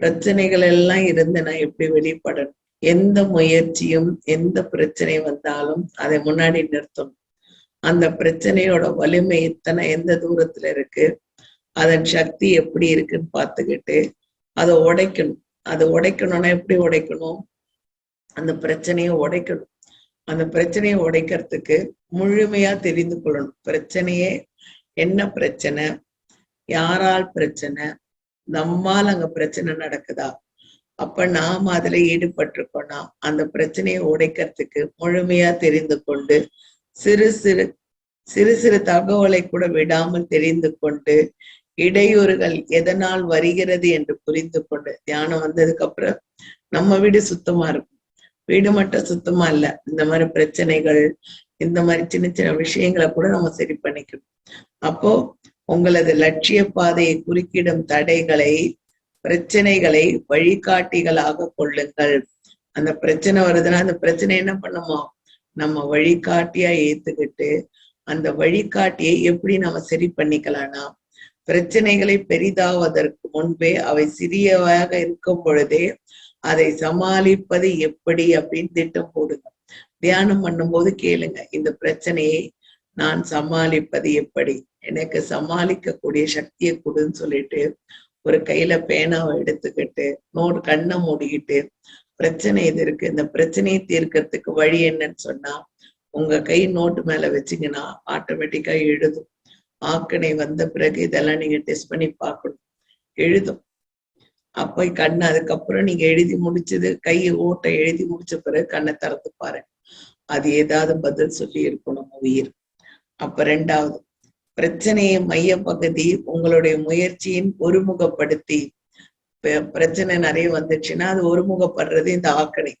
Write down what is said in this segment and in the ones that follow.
பிரச்சனைகள் எல்லாம் இருந்து நான் எப்படி வெளிப்படணும்? எந்த முயற்சியும் எந்த பிரச்சனை வந்தாலும் அதை முன்னாடி நிறுத்தணும். அந்த பிரச்சனையோட வலிமை எத்தனை எந்த தூரத்துல இருக்கு? அதன் சக்தி எப்படி இருக்குன்னு பார்த்துக்கிட்டு அதை உடைக்கணும். அதை உடைக்கணும்னா எப்படி உடைக்கணும்? அந்த பிரச்சனையை உடைக்கணும். அந்த பிரச்சனையை உடைக்கிறதுக்கு முழுமையா தெரிந்து கொள்ளணும். பிரச்சனையே என்ன பிரச்சனை? யாரால் பிரச்சனை? நம்மால் அங்க பிரச்சனை நடக்குதா? அப்ப நாம அதுல ஈடுபட்டிருக்கோம்னா அந்த பிரச்சனையை உடைக்கிறதுக்கு முழுமையா தெரிந்து கொண்டு சிறு சிறு சிறு சிறு தகவலை கூட விடாமல் தெரிந்து கொண்டு இடையூறுகள் எதனால் வருகிறது என்று புரிந்து கொண்டு தியானம் வந்ததுக்கு அப்புறம் நம்ம வீடு சுத்தமா இருக்கும். வீடு மட்டும் சுத்தமா இல்ல. இந்த மாதிரி பிரச்சனைகள் இந்த மாதிரி சின்ன சின்ன விஷயங்களை கூட நம்ம சரி பண்ணிக்கணும். அப்போ உங்களது லட்சிய பாதையை குறுக்கிடும் தடைகளை பிரச்சனைகளை வழிகாட்டிகளாக கொள்ளுங்கள். அந்த பிரச்சனை வருதுன்னா அந்த பிரச்சனை என்ன பண்ணுமோ? நம்ம வழிகாட்டியா ஏத்துக்கிட்டு அந்த வழிகாட்டியை எப்படி நம்ம சரி பண்ணிக்கலாம்னா பிரச்சனைகளை பெரிதாவதற்கு முன்பே அவை சிறியவாக இருக்கும் பொழுதே அதை சமாளிப்பது எப்படி அப்படின்னு திட்டம் போடுங்க. தியானம் பண்ணும்போது கேளுங்க இந்த பிரச்சனையை நான் சமாளிப்பது எப்படி? எனக்கு சமாளிக்க கூடிய சக்தியை கொடுன்னு சொல்லிட்டு ஒரு கையில பேனாவை எடுத்துக்கிட்டு நோடு கண்ணை மூடிக்கிட்டு பிரச்சனை இது இருக்கு? இந்த பிரச்சனையை தீர்க்கறதுக்கு வழி என்னன்னு சொன்னா உங்க கை நோட்டு மேல வச்சீங்கன்னா ஆட்டோமேட்டிக்கா எழுதும். ஆக்கணை வந்த பிறகு இதெல்லாம் நீங்க டெஸ்ட் பண்ணி பார்க்கணும். எழுதும். அப்ப கண்ணு அதுக்கப்புறம் நீங்க எழுதி முடிச்சது கை ஓட்ட எழுதி முடிச்ச பிறகு கண்ணை திறந்து பாருங்க. அது ஏதாவது பதில் சொல்லி இருக்கணும் உயிர். அப்ப ரெண்டாவது பிரச்சனையை மைய பகுதி உங்களுடைய முயற்சியின் ஒருமுகப்படுத்தி. பிரச்சனை நிறைய வந்துச்சுன்னா அது ஒருமுகப்படுறது இந்த ஆக்கணை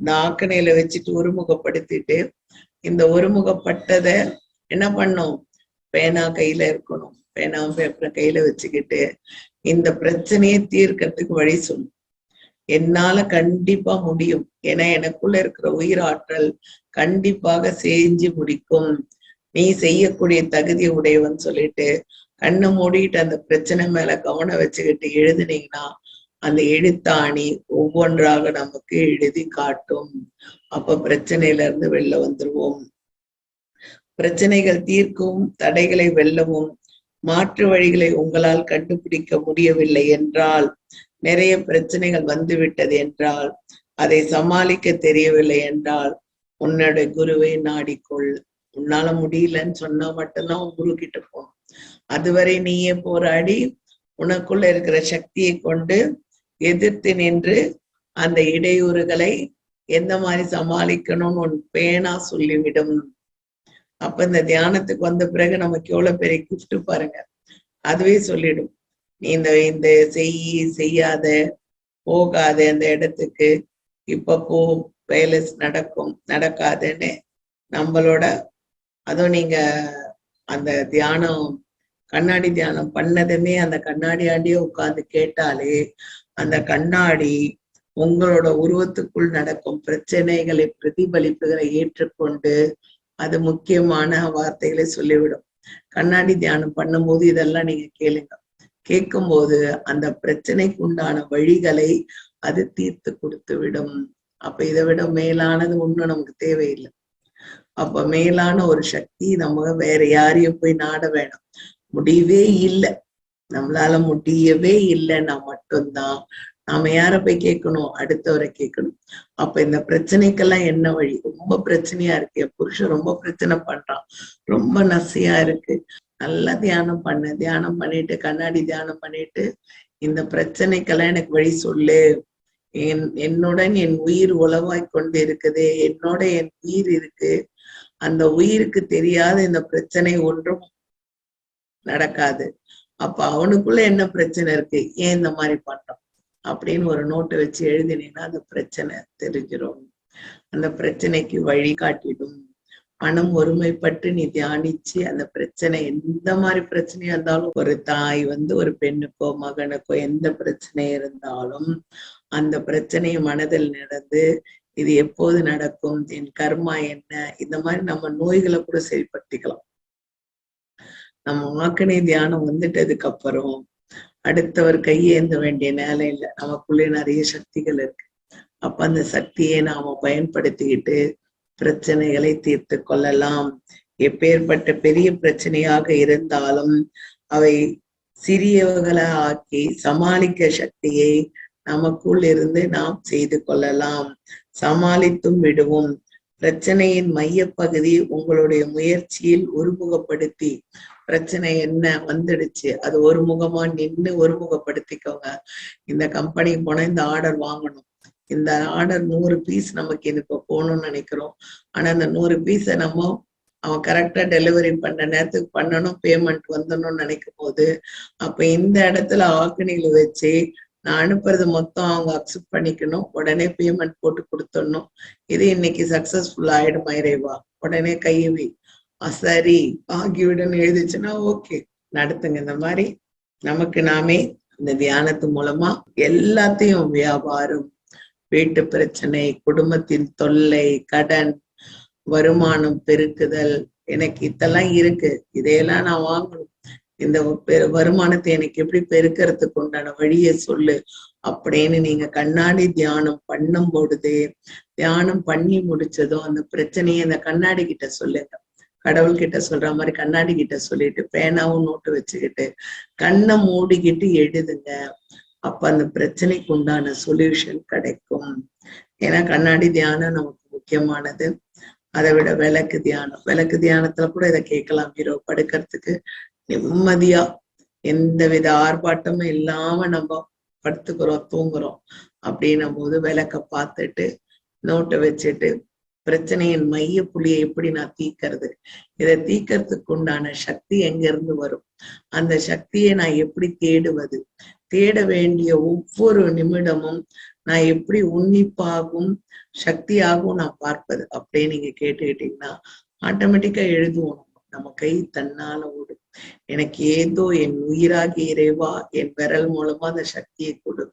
இந்த ஆக்கணையில வச்சுட்டு ஒருமுகப்படுத்திட்டு இந்த ஒருமுகப்பட்டத என்ன பண்ணும்? பேனா கையில இருக்கணும். பேனா பேப்பர் கையில வச்சுக்கிட்டு இந்த பிரச்சனையை தீர்க்கறதுக்கு வழி சொல்லும் என்னால கண்டிப்பா முடியும். ஏன்னா எனக்குள்ள இருக்கிற உயிராற்றல் கண்டிப்பாக செஞ்சு முடிக்கும். நீ செய்யக்கூடிய தகுதி உடையவன் சொல்லிட்டு கண்ணை மூடிட்டு அந்த பிரச்சனை மேல கவனம் வச்சுக்கிட்டு எழுதுனீங்கன்னா அந்த எழுத்தாணி ஒவ்வொன்றாக நமக்கு எழுதி காட்டும். அப்ப பிரச்சனையில இருந்து வெளில வந்துருவோம். பிரச்சனைகள் தீர்க்கும் தடைகளை வெல்லவும் மாற்று வழிகளை உங்களால் கண்டுபிடிக்க முடியவில்லை என்றால் நிறைய பிரச்சனைகள் வந்துவிட்டது என்றால் அதை சமாளிக்க தெரியவில்லை என்றால் உன்னுடைய குருவை நாடிக்கொள். உன்னால முடியலன்னு சொன்னா மட்டும்தான் குரு கிட்ட போகணும் அதுவரை நீயே போராடி உனக்குள்ள இருக்கிற சக்தியை கொண்டு எதிர்த்து நின்று அந்த இடையூறுகளை எந்த மாதிரி சமாளிக்கணும்னு உன் பேனா சொல்லிவிடும். அப்ப இந்த தியானத்துக்கு வந்த பிறகு நமக்கு எவ்வளவு பெரிய கிஃப்ட் பாருங்க. அதுவே சொல்லிடும். நீ இந்த இந்த செய் செய்யாத போகாத அந்த இடத்துக்கு இப்ப போ. பேலஸ் நடக்கும் நடக்காதுன்னு நம்மளோட அதுவும் நீங்க அந்த தியானம் கண்ணாடி தியானம் பண்ணதுமே அந்த கண்ணாடி ஆண்டியே உட்கார்ந்து கேட்டாலே அந்த கண்ணாடி உங்களோட உருவத்துக்குள் நடக்கும் பிரச்சனைகளை பிரதிபலிப்புகளை ஏற்றுக்கொண்டு அது முக்கியமான வார்த்தைகளை சொல்லிவிடும். கண்ணாடி தியானம் பண்ணும்போது இதெல்லாம் நீங்க கேளுங்க. கேட்கும்போது அந்த பிரச்சனைக்கு உண்டான வழிகளை அது தீர்த்து கொடுத்து விடும் அப்ப இதை விட மேலானது ஒன்றும் நமக்கு தேவையில்லை. அப்ப மேலான ஒரு சக்தி நம்ம வேற யாரையும் போய் நாட வேணாம். முடியவே இல்லை. நம்மளால முடியவே இல்லைன்னா மட்டும்தான். நாம யார போய் கேட்கணும்? அடுத்தவரை கேட்கணும். அப்ப இந்த பிரச்சனைக்கெல்லாம் என்ன வழி? ரொம்ப பிரச்சனையா இருக்கு. என் புருஷன் ரொம்ப பிரச்சனை பண்றான். ரொம்ப நசையா இருக்கு. நல்லா தியானம் பண்ண. தியானம் பண்ணிட்டு கண்ணாடி தியானம் பண்ணிட்டு இந்த பிரச்சனைக்கெல்லாம் எனக்கு வழி சொல்லு. என் என்னுடன் என் உயிர் உளவாய் கொண்டு இருக்குது. என்னோட என் உயிர் இருக்கு. அந்த உயிருக்கு தெரியாத இந்த பிரச்சனை ஒன்றும் நடக்காது. அப்ப அவனுக்குள்ள என்ன பிரச்சனை இருக்கு? ஏன் இந்த மாதிரி பண்றோம் அப்படின்னு ஒரு நோட்டை வச்சு எழுதினீங்கன்னா அந்த பிரச்சனை தெரிஞ்சிடும் அந்த பிரச்சனைக்கு வழி காட்டிடும். மனம் ஒருமைப்பட்டு நீ தியானிச்சு அந்த பிரச்சனை எந்த மாதிரி பிரச்சனையா இருந்தாலும் ஒரு தாய் வந்து ஒரு பெண்ணுக்கோ மகனுக்கோ எந்த பிரச்சனை இருந்தாலும் அந்த பிரச்சனையை மனதில் நடந்து இது எப்போது நடக்கும் என் கர்மா என்ன இந்த மாதிரி நம்ம நோய்களை கூட சரிப்படுத்திக்கலாம் நம்ம வாக்கனை தியானம் வந்துட்டதுக்கு அப்புறம் அடுத்தவர் கையேந்த வேண்டிய நேரம் இல்லை. நமக்குள்ளே நிறைய சக்திகள் இருக்கு. அப்ப அந்த சக்தியை நாம பயன்படுத்திக்கிட்டு பிரச்சனைகளை தீர்த்து கொள்ளலாம். எப்பேற்பட்ட பெரிய பிரச்சனையாக இருந்தாலும் அவை சிறியவர்களை ஆக்கி சமாளிக்க சக்தியை நமக்குள் இருந்து நாம் செய்து கொள்ளலாம். சமாளித்தும் விடுவோம். பிரச்சனையின் மையப்பகுதி உங்களுடைய முயற்சியில் ஒருமுகப்படுத்தி. பிரச்சனை என்ன வந்துடுச்சு அது ஒருமுகமா நின்னு ஒருமுகப்படுத்திக்கோங்க. இந்த கம்பெனி போனா இந்த ஆர்டர் வாங்கணும். இந்த ஆர்டர் நூறு பீஸ் நமக்கு இப்போ போகணும்னு நினைக்கிறோம். ஆனா அந்த நூறு பீஸை நம்ம அவன் கரெக்டா டெலிவரி பண்ற நேரத்துக்கு பண்ணணும் பேமெண்ட் வந்துடணும்னு நினைக்கும் போது அப்ப இந்த இடத்துல ஆக்கணியில வச்சு நான் அனுப்புறது மொத்தம் அவங்க அக்செப்ட் பண்ணிக்கணும். உடனே பேமெண்ட் போட்டு கொடுத்துடணும். இது இன்னைக்கு சக்சஸ்ஃபுல் ஆயிடும் இறைவா உடனே கையவி சரி ஆகிவிடன் எழுதிச்சுன்னா ஓகே நடத்துங்க. இந்த மாதிரி நமக்கு நாமே இந்த தியானத்து மூலமா எல்லாத்தையும் வியாபாரம் வீட்டு பிரச்சனை குடும்பத்தின் தொல்லை கடன் வருமானம் பெருக்குதல் எனக்கு இதெல்லாம் இருக்கு. இதையெல்லாம் நான் வாங்கணும். இந்த வருமானத்தை எனக்கு எப்படி பெருக்கிறதுக்கு உண்டான வழியை சொல்லு அப்படின்னு நீங்க கண்ணாடி தியானம் பண்ணும் பொழுது தியானம் பண்ணி முடிச்சதும் அந்த பிரச்சனையை அந்த கண்ணாடி கிட்ட சொல்லுங்க கடவுள் கிட்ட சொல்ற மாதிரி கண்ணாடி கிட்ட சொல்லிட்டு பேனாவும் நோட்டு வச்சுக்கிட்டு கண்ணை மூடிக்கிட்டு எழுதுங்க. அப்ப அந்த பிரச்சனைக்கு உண்டான சொல்யூஷன் கிடைக்கும். ஏன்னா கண்ணாடி தியானம் நமக்கு முக்கியமானது. அதை விட விளக்கு தியானம். விளக்கு தியானத்துல கூட இதை கேட்கலாம் ஹீரோ. படுக்கிறதுக்கு நிம்மதியா எந்த வித ஆர்ப்பாட்டமும் இல்லாம நம்ம படுத்துக்கிறோம் தூங்குறோம் அப்படின்னும் போது விளக்க பார்த்துட்டு நோட்டை வச்சுட்டு பிரச்சனையின் மைய புள்ளியை எப்படி நான் தீக்கிறது இதை தீக்கிறதுக்கு உண்டான சக்தி எங்க இருந்து வரும்? அந்த சக்தியை நான் எப்படி தேடுவது? தேட வேண்டிய ஒவ்வொரு நிமிடமும் நான் எப்படி உன்னிப்பாகவும் சக்தியாகவும் நான் பார்ப்பது? அப்படியே நீங்க கேட்டுக்கிட்டீங்கன்னா ஆட்டோமேட்டிக்கா எழுதுவோம். நம்ம கை தன்னால ஓடும். எனக்கு ஏதோ என் உயிராகி இறைவா என் விரல் மூலமா அந்த சக்தியை கொடு.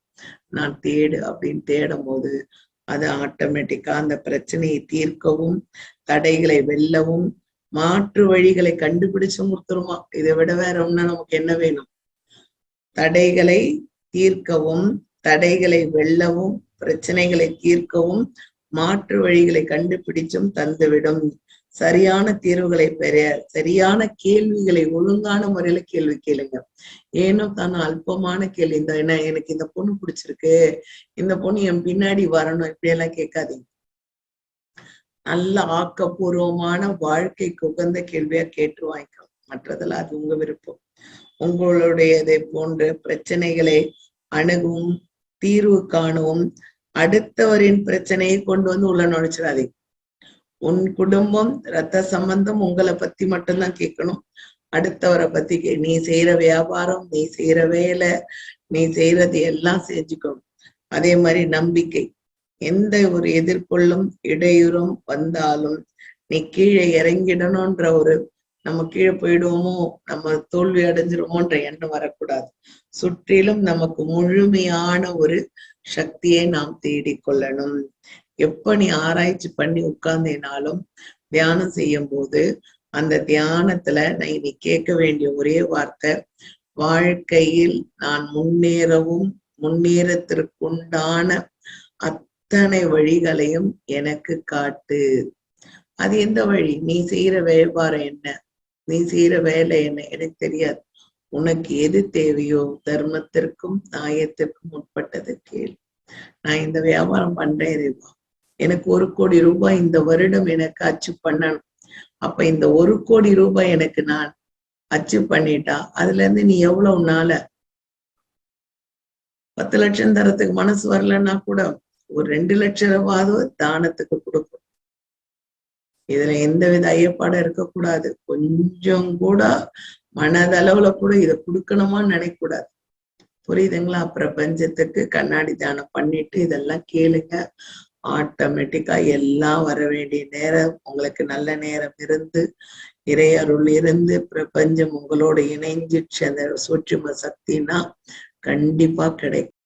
நான் தேடு அப்படின்னு தேடும் போது அது ஆட்டோமேட்டிக்கா அந்த பிரச்சனையை தீர்க்கவும் தடைகளை வெல்லவும் மாற்று வழிகளை கண்டுபிடிச்சு கொடுத்துருமா. இதை விட வேற ஒண்ணு நமக்கு என்ன வேணும்? தடைகளை தீர்க்கவும் தடைகளை வெல்லவும் பிரச்சனைகளை தீர்க்கவும் மாற்று வழிகளை கண்டுபிடிச்சும் தந்துவிடும். சரியான தீர்வுகளை பெற சரியான கேள்விகளை ஒழுங்கான முறையில கேள்வி கேளுங்க. ஏனோ தானே அல்பமான கேள்வி. இந்த என்ன எனக்கு இந்த பொண்ணு பிடிச்சிருக்கு. இந்த பொண்ணு என் பின்னாடி வரணும். இப்படி எல்லாம் கேட்காதீங்க. நல்ல ஆக்கப்பூர்வமான வாழ்க்கைக்கு உகந்த கேள்வியா கேட்டு வாங்கிக்கலாம் மற்றதெல்லாம் அது உங்க விருப்பம். உங்களுடையதை போன்ற பிரச்சனைகளை அணுகவும் தீர்வு காணவும் அடுத்தவரின் பிரச்சனையை கொண்டு வந்து உள்ள நுழைச்சிடாதீங்க. உன் குடும்பம் ரத்த சம்பந்தம் உங்களை பத்தி மட்டும்தான் கேட்கணும். அடுத்தவரை பத்தி நீ செய்யற வியாபாரம் நீ செய்யற வேலை நீ செய்யறது எல்லாம் செஞ்சுக்கணும். அதே மாதிரி நம்பிக்கை. எந்த ஒரு எதிர்கொள்ளும் இடையூறும் வந்தாலும் நீ கீழே இறங்கிடணும்ன்ற ஒரு நம்ம கீழே போயிடுவோமோ நம்ம தோல்வி அடைஞ்சிருமோன்ற எண்ணம் வரக்கூடாது. சுற்றிலும் நமக்கு முழுமையான ஒரு சக்தியை நாம் தேடிக்கொள்ளணும். எப்ப நீ ஆராய்ச்சி பண்ணி உட்கார்ந்தேனாலும் தியானம் செய்யும் போது அந்த தியானத்துல நான் இனி கேட்க வேண்டிய ஒரே வார்த்தை வாழ்க்கையில் நான் முன்னேறவும் முன்னேறத்திற்குண்டான அத்தனை வழிகளையும் எனக்கு காட்டு. அது எந்த வழி? நீ செய்யற வியாபாரம் என்ன? நீ செய்யற வேலை என்ன? எனக்கு தெரியாது. உனக்கு எது தேவையோ தர்மத்திற்கும் நியாயத்திற்கும் உட்பட்டது கேள். நான் இந்த வியாபாரம் பண்றேன் இறைவா எனக்கு ஒரு கோடி ரூபாய் இந்த வருடம் எனக்கு அச்சு பண்ணணும். அப்ப இந்த ஒரு கோடி ரூபாய் எனக்கு நான் அச்சீவ் பண்ணிட்டா அதுல இருந்து நீ எவ்வளவு நாள? பத்து லட்சம் தரத்துக்கு மனசு வரலன்னா கூட ஒரு ரெண்டு லட்சம் ரூபாவது தானத்துக்கு கொடுக்கும். இதுல எந்த வித ஐயப்பாடும் இருக்கக்கூடாது. கொஞ்சம் கூட மனதளவுல கூட இதை கொடுக்கணுமான்னு நினைக்க கூடாது புரியுதுங்களா? பிரபஞ்சத்துக்கு கண்ணாடி தானம் பண்ணிட்டு இதெல்லாம் கேளுங்க. ஆட்டோமேட்டிக்கா எல்லாம் வர வேண்டிய நேரம். உங்களுக்கு நல்ல நேரம் இருந்து இறையருள் இருந்து பிரபஞ்சம் உங்களோட இணைஞ்சிச்சு அந்த சூட்சும சக்தினா கண்டிப்பா கிடைக்கும்.